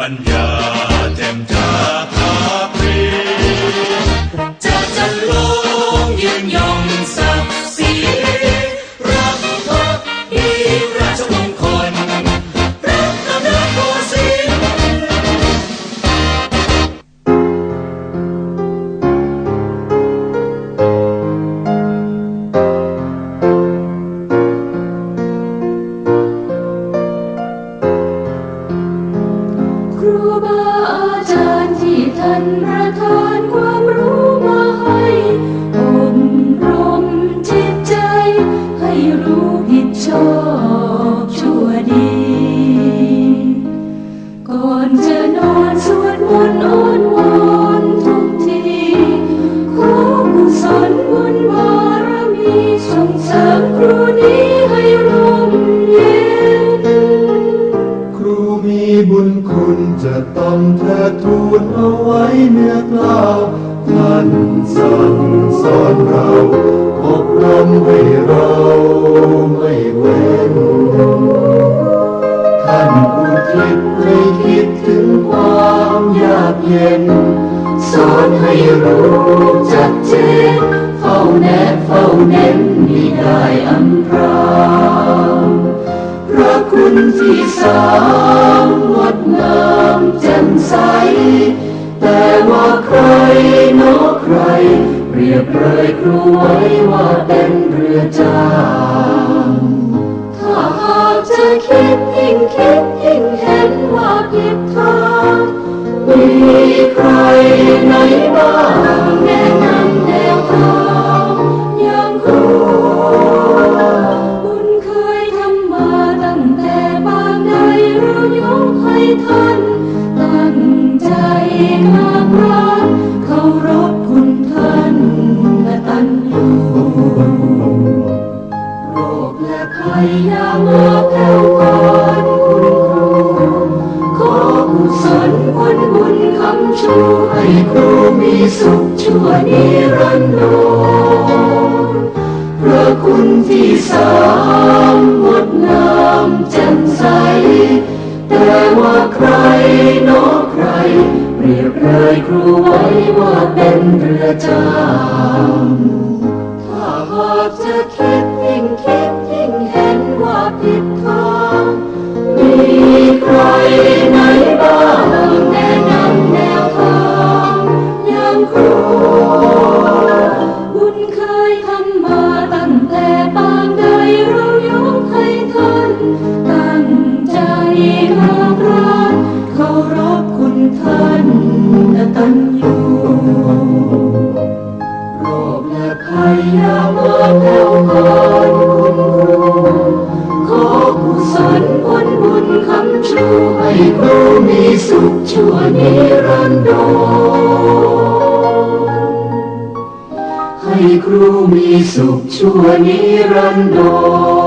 ปัญญาแจ่มจ้า จะต้องเธอทูลเอาไว้เนื้อกล่าวท่านสั่งสอนเราอบรมให้เราไม่เว้นท่านผู้คิดไม่คิดถึงความยากเย็น สอนให้รู้จักเจนเฝ้าแนบเฝ้าเน้นมีได้อันตรา บุญที่สามงดงามแจ่มใส แต่ว่าใครโนใครเปรียบเรยครูไว้ว่าเป็นเรือจางถ้าหากจะคิดยิ่งคิดยิ่งเห็นว่าผิดทางมีใครนะ ใจมากรักเคารพคุณท่านกตัญญูรคและภัยยามาแผ่วก่นครูขอกุศลบุญบุญคำชูให้ครูมีสุขชัวนิรันดร์พระคุณที่สามงดงามแจ่มใส แต่ว่าใครนอใคร เปรียบเลยครูไว้ว่าเป็นเรือจ้าง ครูให้ครูมีสุขชั่วนิรันดรให้ครูมีสุขชั่วนิรันดร